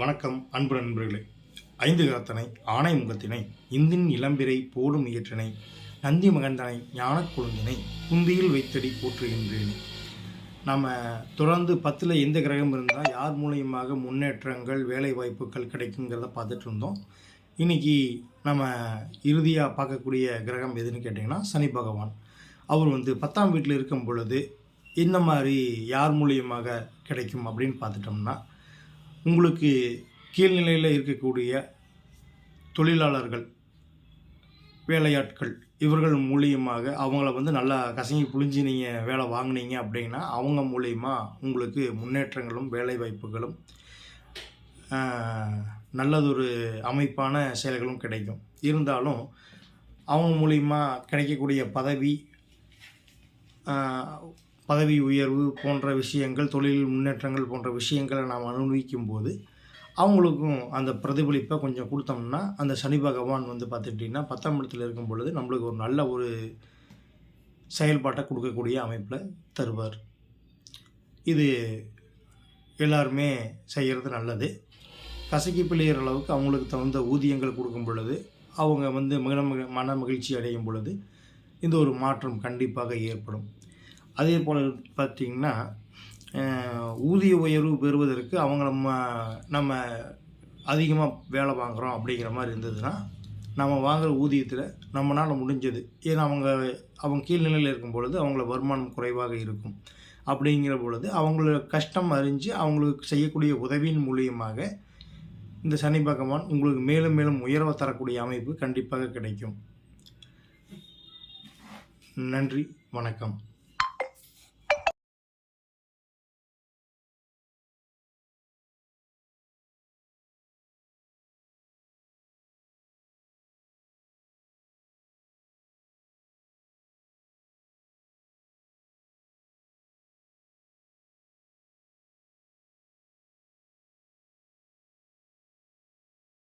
வணக்கம் அன்பு நண்பர்களே. ஐந்து கரத்தனை ஆணை முகத்தினை இந்தின் இளம்பிரை போடும் இயற்றினை நந்தி மகந்தனை ஞான குழுந்தினை குந்தியில் வைத்தடி போற்றுகின்றேன். நம்ம தொடர்ந்து பத்தில் எந்த கிரகம் இருந்தால் யார் மூலியமாக முன்னேற்றங்கள் வேலை வாய்ப்புகள் கிடைக்குங்கிறத பார்த்துட்டு இருந்தோம். இன்னைக்கு நம்ம இறுதியாக பார்க்கக்கூடிய கிரகம் எதுன்னு கேட்டிங்கன்னா சனி பகவான். அவர் வந்து பத்தாம் வீட்டில் இருக்கும் பொழுது இந்த மாதிரி யார் மூலியமாக கிடைக்கும் அப்படின்னு பார்த்துட்டோம்னா உங்களுக்கு கீழ்நிலையில் இருக்கக்கூடிய தொழிலாளர்கள் வேலையாட்கள் இவர்கள் மூலியமாக அவங்கள வந்து நல்லா கசங்கி புழிஞ்சு நீங்கள் வேலை வாங்குனீங்க அப்படின்னா அவங்க மூலியமா உங்களுக்கு முன்னேற்றங்களும் வேலை வாய்ப்புகளும் நல்லதொரு அமைப்பான செயல்களும் கிடைக்கும். இருந்தாலும் அவங்க மூலியமாக கிடைக்கக்கூடிய பதவி பதவி உயர்வு போன்ற விஷயங்கள் தொழில் முன்னேற்றங்கள் போன்ற விஷயங்களை நாம் அனுபவிக்கும் போது அவங்களுக்கும் அந்த பிரதிபலிப்பை கொஞ்சம் கொடுத்தோம்னா அந்த சனி பகவான் வந்து பார்த்துக்கிட்டிங்கன்னா பத்தாம் இடத்துல இருக்கும் பொழுது நம்மளுக்கு ஒரு நல்ல ஒரு செயல்பாட்டை கொடுக்கக்கூடிய அமைப்பில் தருவார். இது எல்லாருமே செய்கிறது நல்லது. கசக்கி பிழையிற அளவுக்கு அவங்களுக்கு தகுந்த ஊதியங்கள் கொடுக்கும் பொழுது அவங்க வந்து மன மன மகிழ்ச்சி அடையும் பொழுது இந்த ஒரு மாற்றம் கண்டிப்பாக ஏற்படும். அதே போல் பார்த்திங்கன்னா ஊதிய உயர்வு பெறுவதற்கு அவங்கள நம்ம நம்ம அதிகமாக வேலை வாங்குகிறோம் அப்படிங்கிற மாதிரி இருந்ததுன்னா நம்ம வாங்குகிற ஊதியத்தில் நம்மளால் முடிஞ்சது. ஏன்னா அவங்க அவங்க கீழ்நிலையில் இருக்கும் பொழுது அவங்கள வருமானம் குறைவாக இருக்கும். அப்படிங்கிற பொழுது அவங்கள கஷ்டம் அறிஞ்சு அவங்களுக்கு செய்யக்கூடிய உதவியின் மூலியமாக இந்த சனி பகவான் உங்களுக்கு மேலும் மேலும் உயர்வை தரக்கூடிய அமைப்பு கண்டிப்பாக கிடைக்கும். நன்றி வணக்கம்.